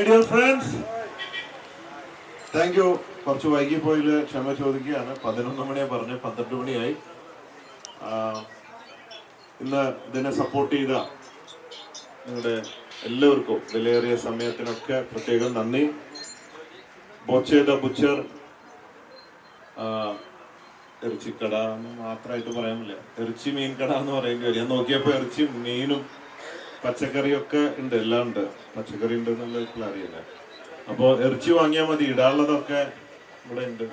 My dear friends thank you കുറച്ച് വൈകി പോയിൽ ക്ഷമ ചോദിക്കുകയാണ്. പതിനൊന്ന് മണിയെ പറഞ്ഞ് പന്ത്രണ്ട് മണിയായി. ഇന്ന് ഇതിനെ സപ്പോർട്ട് ചെയ്ത നിങ്ങളുടെ എല്ലാവർക്കും വിലയേറിയ സമയത്തിനൊക്കെ പ്രത്യേകം നന്ദി. ബോച്ചേത ബുച്ചർ ഇറച്ചിക്കട എന്ന് മാത്രമായിട്ട് പറയാൻ പറ്റില്ല. ഇറച്ചി മീൻ കട എന്ന് പറയേണ്ടി വരും ഞാൻ നോക്കിയപ്പോൾ ഇറച്ചി മീനും പച്ചക്കറിയൊക്കെ ഉണ്ട് എല്ലാം ഉണ്ട്. പച്ചക്കറി ഉണ്ട് എന്നുള്ള അറിയില്ല. അപ്പോൾ ഇറച്ചി വാങ്ങിയാൽ മതി ഇടാനുള്ളതൊക്കെ ഇവിടെ ഉണ്ട്.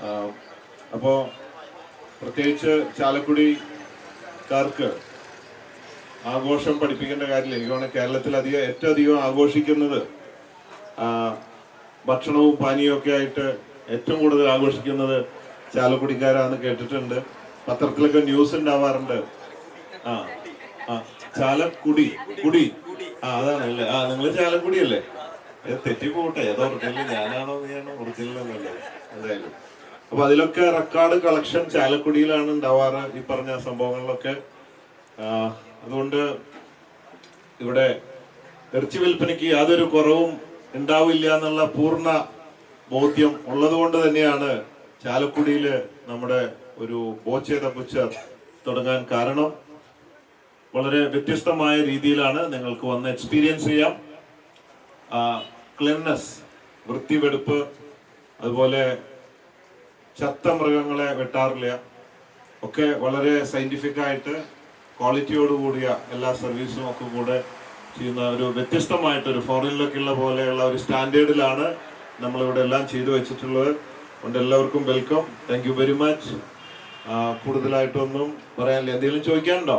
അപ്പോൾ അപ്പോ പ്രത്യേകിച്ച് ചാലക്കുടിക്കാർക്ക് ആഘോഷം പഠിപ്പിക്കേണ്ട കാര്യമില്ല. എനിക്ക് കേരളത്തിൽ അധികം ഏറ്റവും അധികം ആഘോഷിക്കുന്നത് ഭക്ഷണവും പാനീയവും ഒക്കെ ആയിട്ട് ഏറ്റവും കൂടുതൽ ആഘോഷിക്കുന്നത് ചാലക്കുടിക്കാരാണെന്ന് കേട്ടിട്ടുണ്ട്. പത്രത്തിലൊക്കെ ന്യൂസ് ഉണ്ടാവാറുണ്ട്. ആ ആ. ചാലക്കുടി കുടി. ആ അതാണ് അല്ലേ ആ നിങ്ങൾ ചാലക്കുടി അല്ലേ തെറ്റിപ്പോട്ടെ ഏതോ ഒറിജിനൽ ഞാനാണോ നീയാണോ? ഒറിജിനൽ എന്നല്ലേ എന്തായാലും. അപ്പൊ അതിലൊക്കെ റെക്കോർഡ് കളക്ഷൻ ചാലക്കുടിയിലാണ് ഉണ്ടാവാറ് ഈ പറഞ്ഞ സംഭവങ്ങളിലൊക്കെ. അതുകൊണ്ട് ഇവിടെ ഇറച്ചി വിൽപ്പനയ്ക്ക് യാതൊരു കുറവും ഉണ്ടാവില്ല എന്നുള്ള പൂർണ ബോധ്യം ഉള്ളതുകൊണ്ട് തന്നെയാണ് ചാലക്കുടിയിൽ നമ്മുടെ ഒരു ബോച്ചേത ബുച്ചർ തുടങ്ങാൻ കാരണം. വളരെ വ്യത്യസ്തമായ രീതിയിലാണ് നിങ്ങൾക്ക് വന്ന് എക്സ്പീരിയൻസ് ചെയ്യാം. ക്ലിൻനെസ് വൃത്തിവെടുപ്പ് അതുപോലെ ചത്ത മൃഗങ്ങളെ വെട്ടാറില്ല. ഒക്കെ വളരെ സയന്റിഫിക് ആയിട്ട് ക്വാളിറ്റിയോട് കൂടിയ എല്ലാ സർവീസും ഒക്കെ കൂടെ ചെയ്യുന്ന ഒരു വ്യത്യസ്തമായിട്ട് ഒരു ഫോറിനിലൊക്കെ ഉള്ള പോലെയുള്ള ഒരു സ്റ്റാൻഡേർഡിലാണ് നമ്മളിവിടെ എല്ലാം ചെയ്തു വെച്ചിട്ടുള്ളത്. അതുകൊണ്ട് എല്ലാവർക്കും വെൽക്കം താങ്ക് വെരി മച്ച് കൂടുതലായിട്ടൊന്നും പറയാനില്ല. എന്തെങ്കിലും ചോദിക്കാനുണ്ടോ?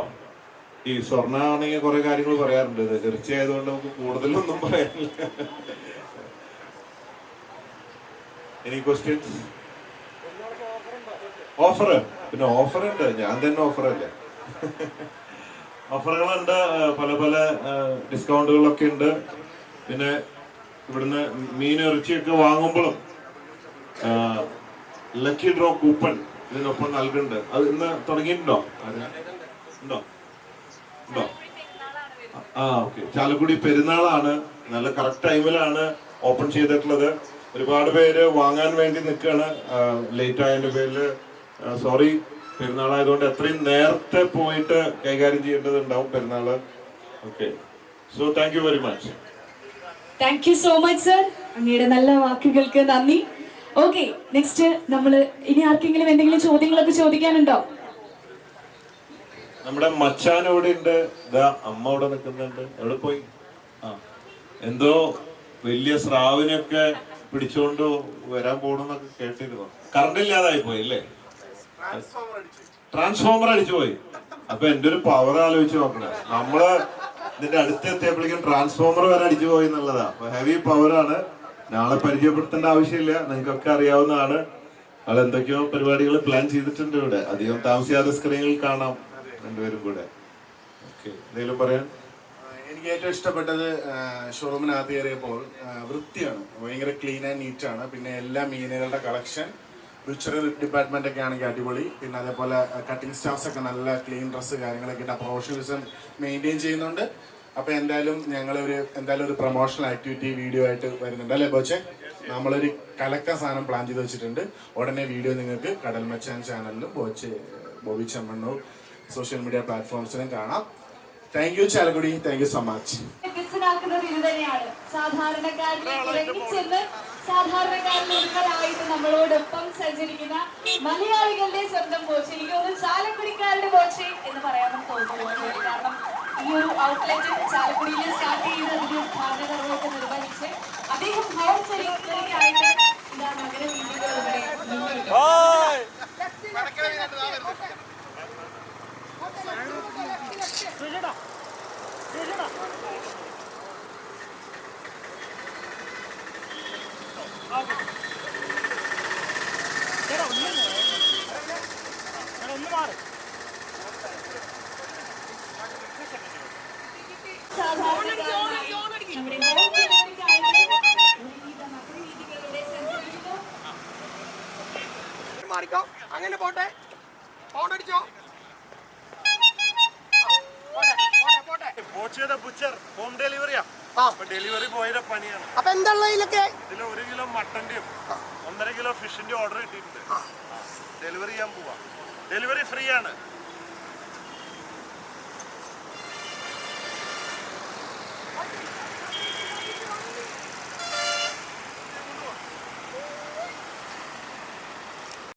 ഈ സ്വർണ ആണെങ്കിൽ കുറെ കാര്യങ്ങൾ പറയാറുണ്ട്. തീർച്ചയായതുകൊണ്ട് നമുക്ക് കൂടുതലൊന്നും പറയാനില്ല. എനി ക്വസ്റ്റ്യൻസ് ഓഫർ പിന്നെ ഓഫർ ഉണ്ട്. ഞാൻ തന്നെ ഓഫർ അല്ല. ഓഫറുകളുണ്ട് പല പല ഡിസ്കൗണ്ടുകളൊക്കെ ഉണ്ട്. പിന്നെ ഇവിടുന്ന് മീൻ ഇറച്ചിയൊക്കെ വാങ്ങുമ്പോഴും ലക്കി ഡ്രോ കൂപ്പൺ ഇതിനൊപ്പം നൽകുന്നുണ്ട്. അത് ഇന്ന് തുടങ്ങിയിട്ടുണ്ടോ? ഉണ്ടോ? ഉണ്ടോ? ആ ഓക്കെ. ചാലക്കുടി പെരുന്നാളാണ്. നല്ല കറക്റ്റ് ടൈമിലാണ് ഓപ്പൺ ചെയ്തിട്ടുള്ളത്. ഒരുപാട് പേര് വാങ്ങാൻ വേണ്ടി നിൽക്കുകയാണ്. ലേറ്റ് ആയതിന്റെ പേരിൽ സോറി പെരുന്നാളായതുകൊണ്ട് എത്രയും നേരത്തെ പോയിട്ട് കൈകാര്യം ചെയ്യേണ്ടതുണ്ടാവും Perunnal. Okay. So thank you very much thank you so much sir അങ്ങയുടെ നല്ല വാക്കുകൾക്ക് നന്ദി. ഓക്കെ നെക്സ്റ്റ് നമ്മൾ ഇനി ആർക്കെങ്കിലും എന്തെങ്കിലും ചോദ്യങ്ങളൊക്കെ ചോദിക്കാനുണ്ടോ? നമ്മുടെ മച്ചാൻ ഇവിടെ ഉണ്ട്? ഇതാ അമ്മ അവിടെ നിൽക്കുന്നുണ്ട്. എവിടെ പോയി? ആ. എന്തോ വലിയ സ്രാവിനൊക്കെ പിടിച്ചോണ്ട് വരാൻ പോണെന്നൊക്കെ കേട്ടിരുന്നു. കറണ്ട് ഇല്ലാതായി പോയി അല്ലേ? ട്രാൻസ്ഫോമർ അടിച്ചു പോയി. അപ്പൊ എന്റെ ഒരു പവർ ആലോചിച്ച് നോക്കണേ. നമ്മൾ ഇതിന്റെ അടുത്ത് എത്തിയപ്പോഴേക്കും ട്രാൻസ്ഫോമർ വരെ അടിച്ചു പോയി എന്നുള്ളതാ. അപ്പൊ ഹെവി പവറാണ് നാളെ പരിചയപ്പെടുത്തേണ്ട ആവശ്യമില്ല. നിങ്ങൾക്കൊക്കെ അറിയാവുന്നതാണ്. ആൾ എന്തൊക്കെയോ പരിപാടികൾ പ്ലാൻ ചെയ്തിട്ടുണ്ട് ഇവിടെ. അധികം താമസിയാതെ സ്ക്രീനിൽ കാണാം. രണ്ടുപേരും കൂടെ. ഓക്കെ. എന്തെങ്കിലും പറയാൻ? എനിക്ക് ഏറ്റവും ഇഷ്ടപ്പെട്ടത് ഷോറൂമിനകത്ത് കയറിയപ്പോൾ വൃത്തിയാണ്. ഭയങ്കര ക്ലീൻ ആൻഡ് നീറ്റ് ആണ്. പിന്നെ എല്ലാ മീനുകളുടെ കളക്ഷൻ ബുച്ചറി ഡിപ്പാർട്ട്മെന്റ് ഒക്കെ ആണെങ്കിൽ അടിപൊളി. പിന്നെ അതേപോലെ കട്ടിംഗ് സ്റ്റാഫ്സ് ഒക്കെ നല്ല ക്ലീൻ ഡ്രസ്സ് കാര്യങ്ങളൊക്കെ ഇട്ട് പ്രൊഫഷണലിസം മെയിന്റെയിൻ ചെയ്യുന്നുണ്ട്. അപ്പൊ എന്തായാലും ഞങ്ങൾ ഒരു എന്തായാലും ഒരു പ്രൊമോഷണൽ ആക്ടിവിറ്റി വീഡിയോ ആയിട്ട് വരുന്നുണ്ട്. അല്ലേ ബോച്ചെ? നമ്മളൊരു കലക്ക സാധനം പ്ലാൻ ചെയ്ത് വെച്ചിട്ടുണ്ട്. ഉടനെ വീഡിയോ നിങ്ങൾക്ക് കടൽ മച്ചാൻ ചാനലിലും ബോച്ചെ ബോബി ചെമ്മണ്ണൂർ സോഷ്യൽ മീഡിയ പ്ലാറ്റ്ഫോംസിലും കാണാം. Thank you Chalakudy thank you so much മനസ്സിലാക്കുന്നത് ഇത് തന്നെയാണ്. സാധാരണക്കാരിലേക്ക് നമ്മളോടൊപ്പം സഞ്ചരിക്കുന്ന മലയാളികളുടെ സ്വന്തം കോച്ച് എനിക്ക് ഒന്ന് ചാലക്കുടിക്കാരുടെ കോച്ച് എന്ന് പറയാനും തോന്നുന്നു. കാരണം ഈ ഒരു ഔട്ട്ലെറ്റ് ചാലക്കുടിയിൽ സ്റ്റാർട്ട് ചെയ്ത് ഉദ്ഘാടന കർമ്മമൊക്കെ നിർവഹിച്ച് അദ്ദേഹം ഹോം ഇതാ നഗര വീടുകൾ ഇവിടെ. സാധാരണക്കാരനായി നമ്മുടെ ഹോം സെലിബ്രിറ്റിയായിട്ട് ഒരുവിധ നഗരവീഥികളുടെ സഞ്ചരിക്കുന്നു മാറിക്കോ. അങ്ങനെ പോട്ടെ. ഫോൺ പോട്ടെ. ബുച്ചർ ഹോം ഡെലിവറിയാ ഡെലിവറി ബോയുടെ പണിയാണ്. അപ്പൊ എന്താണ് ഇതിലൊക്കെ? ഇതിൽ ഒരു കിലോ മട്ടന്റെയും ഒന്നര കിലോ ഫിഷിന്റെ ഓർഡർ കിട്ടിയിട്ടുണ്ട്. ഡെലിവറി ചെയ്യാൻ പോവാ. ഡെലിവറി ഫ്രീ ആണ്.